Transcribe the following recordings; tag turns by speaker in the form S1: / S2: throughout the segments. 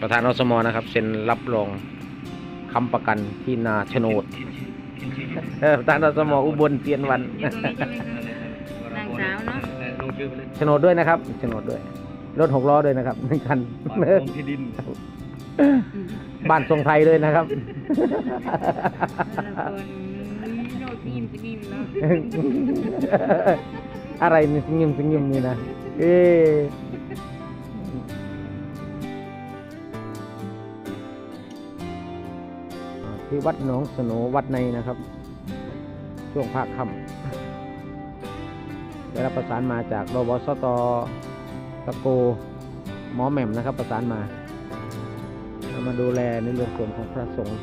S1: ประธานอสมนะครับเซ็นรับรองคำประกันที่นาโฉนดเออประธานอสมอุบลเตียนวัน
S2: อยู่ตรงนี้ใช่ไหมนางสาวเนาะ
S3: ลงชื่อไปเลย
S1: โฉนดด้วยนะครับโฉนดด้วย รถหกล้อด้วยนะครับหนึ่งคัน
S3: บ้านลงที่ดิน
S2: อืม
S1: บ้านทรงไทยด้วยนะครับ
S2: แต่ละคนโนทีมจะมีเนาะ
S1: อะไรนี่สงิมสงิมนี่นะเอ๊ ที่วัดหนองสนวัดในนะครับ ช่วงภาคค่ำได้รับประสานมาจากรบสตตะโกหมอแหม่มนะครับ ประสานมาเอามาดูแลในเรื่องส่วนของพระสงฆ์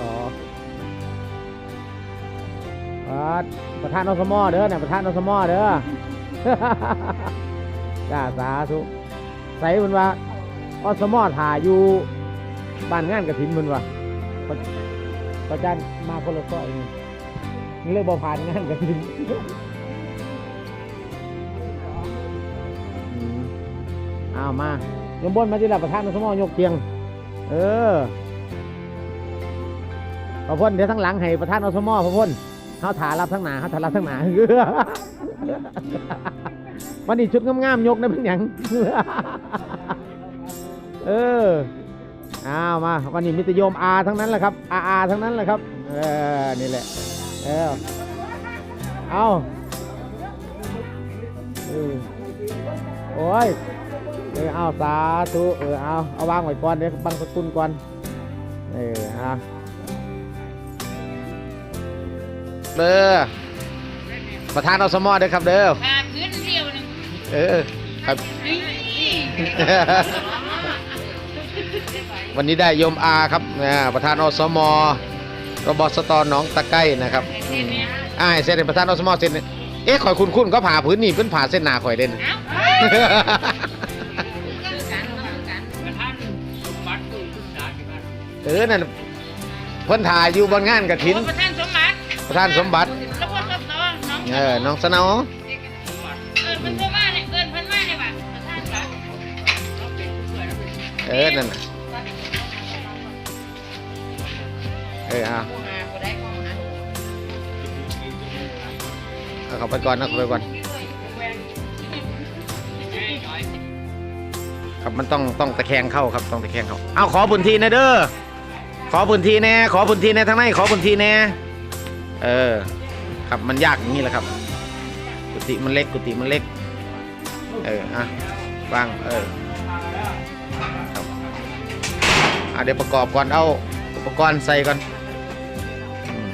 S1: อ๋อประประธานอสมอเด้อเนี่ยประธานอสมอเด้อ จ้าสาธุใส่เพิ่นว่าอสมอถ่ายอยู่บ้านงานกระถินเพิ่นว่าประประจันมาคนละซอยนี่นี่เลยบ่ผ่านงานกระถินอืมเอามายมบนมาที่ละประธานอสมอยกเตียง เออพระพ่นเดี๋ยวทั้งหลังให้ประธานอสมอพระพ่นเขาถารับทั้งหนาเขาถารับทั้งหนา วันนี้ชุดงามๆยกนะเป็นหยังเออเอามาวันนี้มิตรโยมอาทั้งนั้นแหละครับอาอาทั้งนั้นแหละครับเออนี่แหละเออเอาเออโอ้ยเออเอาสาธุเออเอาเอาวางไว้ก่อนเดี๋ยวบังสกุลก่อนเออเอาเด้อประธานอสมอเด้อครับเด้อ
S2: พาพื้น เดียวหนึง
S1: เออครับ
S2: นี่
S1: วันนี้ได้โยมอาครับนะประธานอสมรบสตหนองตะไก้นะครับ
S2: เห็นไหม
S1: อ่าให้เส้นให้ประธานอสมเส้นเอ๊ะข่อยคุณคุณก็ผ่าพื้นนี่เพิ่นผ่าเส้นหนาข่อยเด่น
S2: เอ้าคือกันคือกัน
S3: ประธานสมบัติผู้ศึกษาที่บ้าน
S1: เออนั่นเพิ่นถ่ายอยู่บนงานกระถิน
S2: โอ้ประธานสมบัติ
S1: ประธานสมบัติ
S2: แล้วพวกสตอน้อง
S1: เออน้องสนอ
S2: เออนั่นน่ะ
S1: เออเอา
S2: ผู้หาผู้ใดก็หา
S1: เอาเข้าไปก่อนนะเข้าไปก่อนครับมันต้องต้องตะแคงเข้าครับต้องตะแคงเข้าเอาขอพื้นที่นะเด้อขอพื้นที่แน่ขอพื้นที่แน่ทางในขอพื้นที่แน่เออ ครับมันยากอย่างนี้แหละครับ กุฏิมันเล็กกุฏิมันเล็ก เอออะวางเออ เดี๋ยวประกอบก่อนเอาอุปกรณ์ใส่ก่อนอืม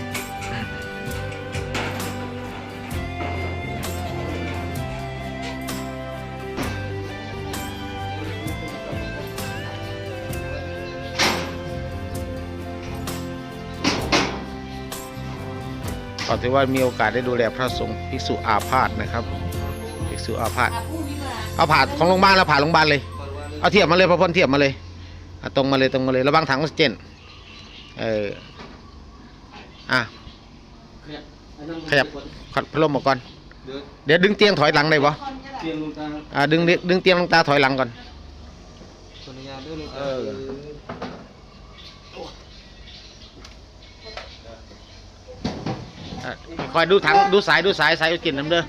S1: ก็ถือว่ามีโอกาสได้ดูแลพระสงฆ์ภิกษุอาพาธนะครับภิกษุอาพาธเอาผ่าของโรงพยาบาลแล้วผ่าโรงพยาบาลเลย เอาเทียบมาเลยพระพลเทียบมาเลย ตรงมาเลยตรงมาเลยระวังถังออกซิเจนเอออะขยับขัดพัดลมออกก่อน เดี๋ยวดึงเตียงถอยหลังได้ปะ
S3: เตียงลงตา
S1: อ่าดึงดิดึงเตียงลงตาถอยหลังก่อน
S3: ขออนุญาตด้วยลงตา
S1: เอออะคอยดูถังดูสายดูสายสายออกซิเจนน้ำเด้อ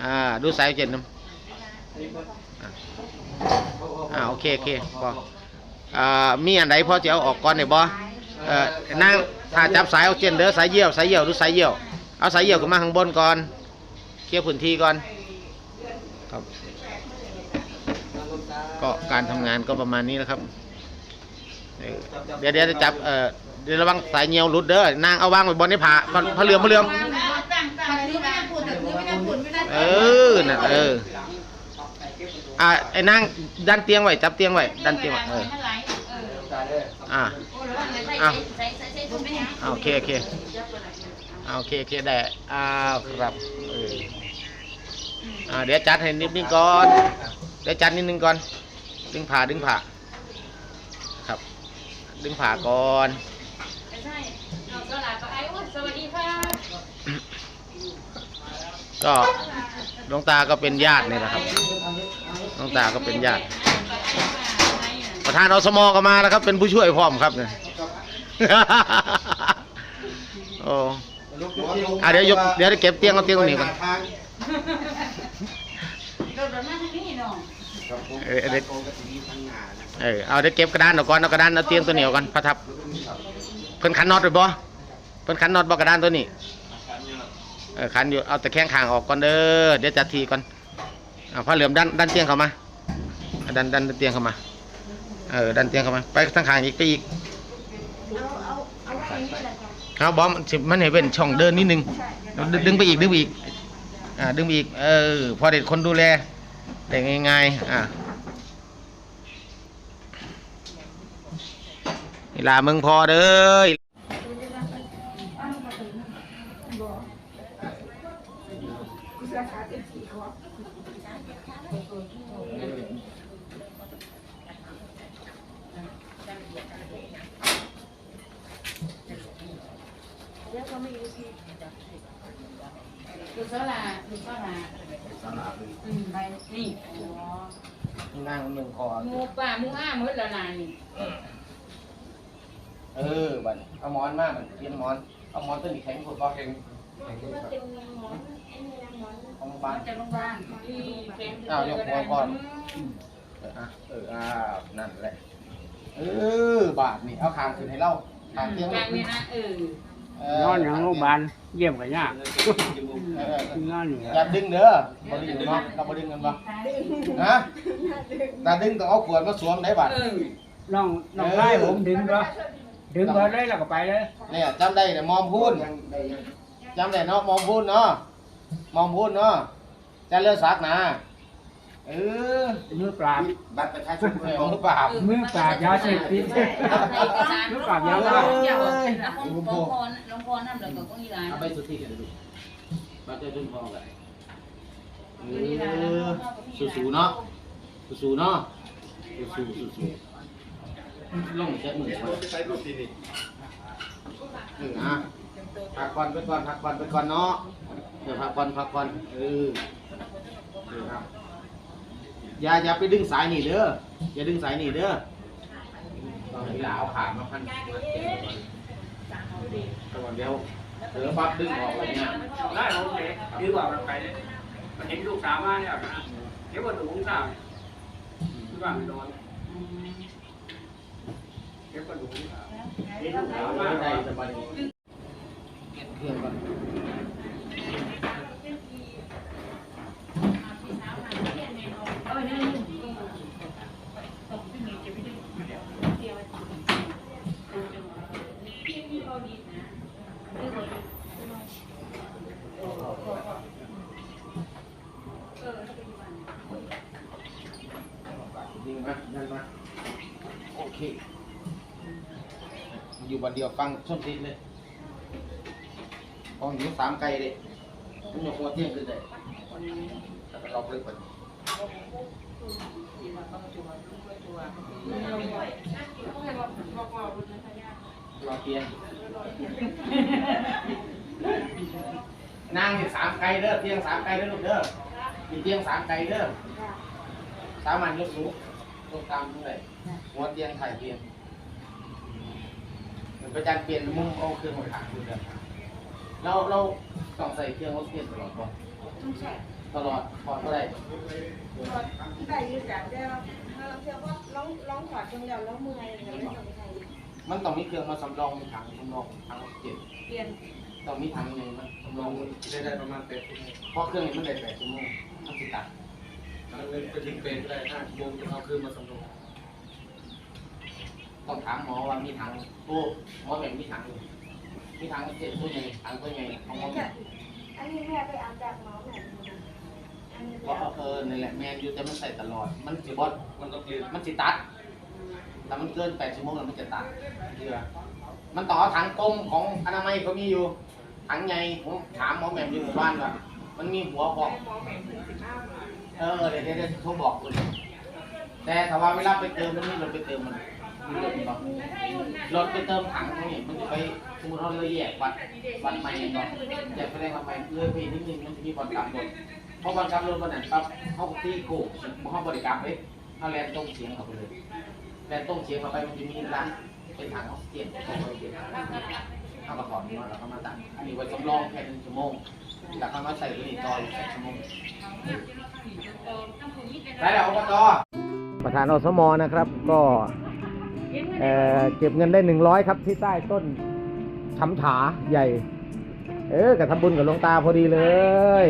S1: อ่าดูสายออกซิเจนน้ำอะอ่าโอเคโอเคพอ อ่ามีอันใดพอจะเอาออกก่อนได้บ่เอ่อนั่งถ้าจับสายออกซิเจนเด้อสายเยี่ยวสายเยี่ยวดูสายเยี่ยว เอาสายเยี่ยวขึ้นมาข้างบนก่อนเคลียร์พื้นที่ก่อนครับ ก็การทำงานก็ประมาณนี้นะครับเออเดี๋ยวเดี๋ยวจะจับเอ่อเดี๋ยวระวังสายเงียวหลุดเด้อนางเอาวางไว้บนนี้ผ่าก่อนพะเหลือมพะเหลือม
S2: ตั้งตั้งถือไม่ได้พูดแต่ถือ
S1: เออนั่นเอออ่าไอ้นางดันเตียงไว้จับเตียงไว้ดันเตียงไว้เออ อ่า
S2: อ้าวใส่ใส่ใส่ถุงไปยัง
S1: อ่าโอเคโอเคอ่าโอเคโอเคได้อ่าครับเอออ่าเดี๋ยวจัดให้นิดนึงก่อนเดี๋ยวจัดนิดนึงก่อน ดึงผ่าดึงผ่าครับ ดึงผ่าก่อน
S2: ใช่เอาสลัดไปไอ้อ้วนสวัสดีค่ะ
S1: สก็ลวงตาก็เป็นญาตินี่แหละครับหลวงตาก็เป็นญาติ ประธานอสมก็มาแล้วครับ เป็นผู้ช่วยพร้อมครับเนี่ย โอ้อะเดี๋ยวยกเดี๋ยวเก็บเตียงเอาเตียงตรงนี้ก่อนเออเดี๋ยวเออเอาเดี๋ยวเก็บกระดานออกก่อนเอากระดานเอาเตียงตัวเหนียวก่อนพระทับ เพิ่นขันน็อตไปบ่เพิ่นขันน็อตบ่กระดานตัวนี้เออขันอยู่เอาแต่แข้งข้างออกก่อนเด้อเดี๋ยวจัดทีก่อนเอาผ้าเหลือมดันดันเตียงเข้ามาเอาดันดันเตียงเข้ามา เออดันเตียงเข้ามาไปทางข้างอีกไปอีก
S2: เอาเอาเอาไว้นี่แหละจ้ะ
S1: ครับบอมสิมันให้เป็นช่องเดินนิดนึงดึงดึงไปอีกดึงไปอีกอ่าดึงไปอีกเออพอเด็ดคนดูแลแต่ง่ายๆอ่าเวลามึงพอเด้อ
S2: ดูสลาดูสลาอืมไปนี่อ๋อ
S1: นั่งหนึ่งคอ
S2: หมูป่าหมูอ้าหมดแล้วนายนี่
S1: เออบัดเอาหมอนมากมันเปลี่ยนหมอนเอาหมอนตัวนี้แข็งกว่าแข็งของบ้าน
S2: จะโรงพยาบาลที่เป็น
S1: อ้าวยกหัวก่อนเอออะเอออ้าวนั่นแหละเออบาทนี่เอาคางขึ้นให้เราคางเตียง
S2: กลางนี่นะเออ
S1: เออ น
S4: อนอย่างโรงพยาบาลเยี่ยมกันยาก
S1: เออเออน
S4: อนอยู่
S1: อย่าดึงเด้อบดึงเนาะเราบดึงกันปะฮะตาดึงต้องเอาขวดมาสวมได้บัด
S2: เออ
S4: น้องน้องไล่ผมดึงก็ดึงก็ได้แล้วก็ไปเลย
S1: เนี่ยจำได้เนี่ยมอมพูนจำได้เนาะมอมพูนเนาะมอมพูนเนาะจะเลือกสักนะ เออ
S4: มือปราบ
S1: บัตรประชาชนเออมือเปล่า
S4: มือปราบยาเสพติด
S2: ลูกปรับยาวแล้วยาวแล้วหลวงพ่อหลวงพ่อนั่นแล้วก็ต้องอีหลาน
S1: เอาไปสุดที่กันดูบัตรประชาชนพอกันเออสู้ๆเนาะสู้ๆเนาะสู้ๆสู้ๆลงเจ็ดหมื่นใช้รูปทีนี่เอออะพักก่อนไปก่อนพักก่อนไปก่อนเนาะเดี๋ยวพักก่อนพักก่อนเออเออครับ อย่าอย่าไปดึงสายนี่เด้ออย่าดึงสายนี่เด้อตองให้ลาเอาขามาพันต็มก่อนก่อนเดียวเดี๋ยวปั๊บดึงออกไปเนี่ย
S4: ได้ผมเด็กดีกว่ามันไปเลยมันเห็นลูกสาวมาเนี่ยนะเดี๋ยววันหนูสาวที่บ้านนอนเดี๋ยววันหนูสาวเห็นลูกสาวมา
S1: ไม่ได้สบายเครื่องก่อน
S2: เออนั่น
S1: ดึงมาดันมาโอเค อยู่บันเดียวฟังส้นตีนเลยพออยู่สามไกลเลยมันยกหัวเที่ยงขึ้นเลยแล้วก็เราเลิกไปรอเตียงนั่งนี่สามไกลเด้อเตียงสามไกลเด้อลูกเด้อมีเตียงสามไกลเด้อสามัญยกสูงตรงตามตรงไหนหัวเตียงไข่เตียง เหมือนประจันเปลี่ยนมุมเอาเครื่องมาขางดูเด้อเราเราต้องใส่เครื่องรถเปลี่ยนตลอดป่ะตลอดพอเท่าไหร่
S5: ได้ยืดแบบได้ว่าเชื่อว่าร้องร้องขอดจนเดียวแล้วเมื่อยอะไรไม่ต้องใช้
S1: มันต้องมีเครื่องมาสำรองมีถังสำรองถังออกซิเจน
S5: เปลี่ยน
S1: ต้องมีถังหนึ่งมันสำรอง
S3: ได้ได้ประมาณเป็ด
S1: เพราะเครื่องนี้มันได้แปดชั่วโมงมันสิตัด
S3: เอาเงินไปทิ้งเป็ดก็ได้ห้าชั่วโมงจะเอาคืนมาสำรอง
S1: ต้องถามหมอว่ามีถังโอ้หมอแบบมีถังอยู่มีถังออกซิเจนตัวใหญ่ถังตัวใหญ่ของหมอ
S5: อันนี้แม่ไปเอาจากน้องหน่อยอันนี้
S1: เพราะเออนั่นแหละแมนอยู่แต่มันใส่ตลอด มันสิบอส
S3: มันต้องเปลี่ยน
S1: มันสิตัดแต่มันเกินแปดชั่วโมงแล้วมันจะตัดเชื่อมันต่อถังกลมของอนามัยเขามีอยู่ถังใหญ่ผมถามหมอแหม่มอยู่หมู่บ้านว่ามันมีหัวบอก
S5: หมอแม่ถึงสิบห้าบาท
S1: เออเดี๋ยวเดี๋ยวเดี๋ยวโทรบอกคุณแต่ถ้าว่าเวลาไปเติมมันนี่เราไปเติมมัน รถไปเติมถังตรงนี้มันจะไปสมมติเราเลยแยกวัดวัดใหม่ก่อนแยกไปได้วัดใหม่เลยไปนิดนึงมันจะมีบอลกลับรถเพราะบอลกลับรถวันนั้นปั๊บเขาตีโก้เขาบริกรรมเลยเขาแลนตรงเสียงเข้าไปเลยแลนตรงเสียงเข้าไปมันจะมีร้านเป็นถังออกซิเจนตรงออกซิเจนเข้ามาถอดมาแล้วก็มาตั้งอันนี้ไว้สำรองแค่หนึ่งชั่วโมงแล้วก็มาใส่ตัวนี้ต่ออีกแปดชั่วโมงได้แล้วอบตประธานอสมนะครับก็ เอ่อเก็บเงินได้หนึ่งร้อยครับที่ใต้ต้นช้ำฉาใหญ่ เออกับทำบุญกับหลวงตาพอดีเลย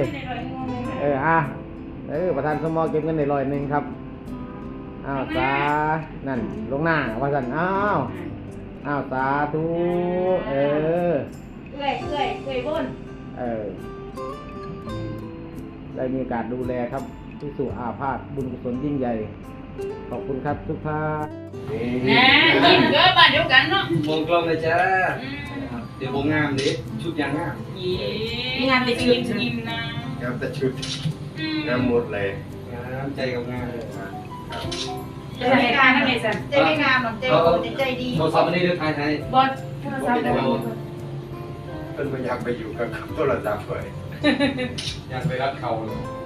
S1: เอออะเออประธานสมอเก็บเงินได้ร้อยหนึ่งครับอ้าวสานั่นลงหน้าว่าสันอ้าวอ้าวสาธุเออ
S5: เอื่อยเอื่อยเอื่อยบน
S1: เออได้มีโอกาสดูแลครับผู้สู่อาพาธบุญกุศลยิ่งใหญ่ ขอบคุณครับทุกท่าน
S2: นะยิ้มก็บ้านเดียวกันเนาะ
S3: มองกล้องเลยจ้า เดี๋ยวโบงามดิชุดยางงาม
S2: มีงานไปยิ้มยิ้มนะ
S6: งามแต่ชุดงามหมดเลย
S3: งามใจกับงามเลย
S2: จะทำงานนั่นเองสัน
S5: ใจไม่งามหรอกใจดีใจดี
S3: โทรศัพท์อันนี้เรื่องไทยไทย
S2: บอลโทรศัพท์
S6: เป็นพยายามไปอยู่กับโทรศัพท์เลย
S3: อยากไปรัดเขาเลยโอเค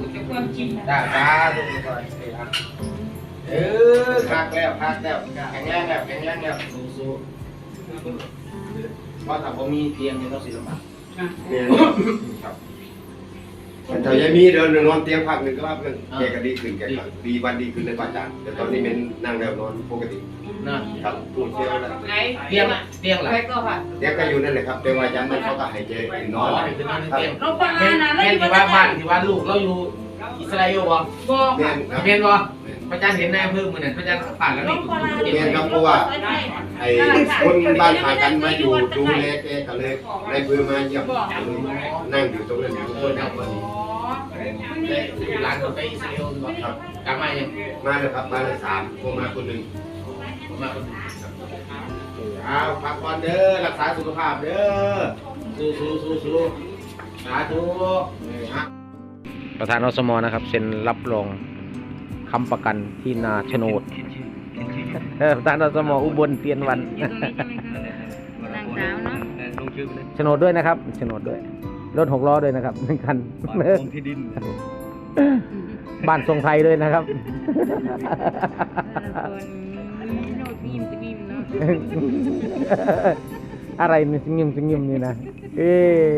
S2: คุยกับความจริงนะ
S1: จ้าจ้าทุกคนเออคักแล้วคักแล้วแข็งแรงแล้วแข็งแรงแล้วสู้สู้เพราะถ้าผมมีเตียงเนี่ยต้องสิลำบาก
S6: เนี่ย
S1: ครับ
S6: แต่ถ้ายังมีเดินนอนเตียงพักหนึ่งก็ว่าเพื่อนแกก็ดีขึ้นแกก็ดีวันดีขึ้นในประจานแต่ตอนนี้เป็นนั่งแล้วนอนปกติ
S1: นั่น
S6: ครับพูดเที่ยวแล้ว
S2: ไหน
S1: เตียงเตียงหลัง
S2: ไปก็ค่ะ
S6: เตียงก็อยู่นั่นแหละครับ แต่ว่ายังไม่เขาก็ให้แกนอน
S1: ให้ขึ้นนอนในเตียง
S2: เราปนานะเรา
S1: แม่
S2: อยู่
S1: ที่
S2: บ้า
S1: ว่านบ้านที่ว่าลูกเราอยู่ อิสราเอลบ่
S2: บอก
S6: เมีย
S2: ค่ะ
S6: นครับ
S1: เมียนบ่พระอาจารย์เห็นในอำเภอเหมือนกันพระอาจารย์ป่านแล้ว
S5: น้อ
S1: นี่
S5: งปลา
S6: เมียนครับเพราะว่า ไอ้คนบ้านพากันมาอยู่ดูแลแกก็เลยในเพื่อมาเยี่ยมนั่งอยู่ตรงนั้นอยู่คนเดียวพอดี
S1: ได้ร้านคนไปอิสราเอลบ่
S6: ครับ
S1: กลับมายัง
S6: มาเลยครับมาเลยสามพวกมาคนหนึ่ง
S1: มาคนเอาพักผ่อนเด้อรักษาสุขภาพเด้อสู้สู้สู้สู้สาธุ ประธานอสมนะครับเซ็นรับรองคำประกันที่นาโฉนดเออประธานอสมอุบลเปลี่ยนวัน
S2: นางสาวเนาะ
S3: ลงชื่อไปเลย
S1: โฉนดด้วยนะครับโฉนดด้วยรถหกล้อด้วยนะครับหนึ่งคัน
S3: ลงที่ดิน
S1: บ้านทรงไทยด้วยนะครับ
S2: โนดยิ้มจะยิ้มเนาะ
S1: อะไรนี่สิงยิมสิงยิมนี่นะ เอ๊ะ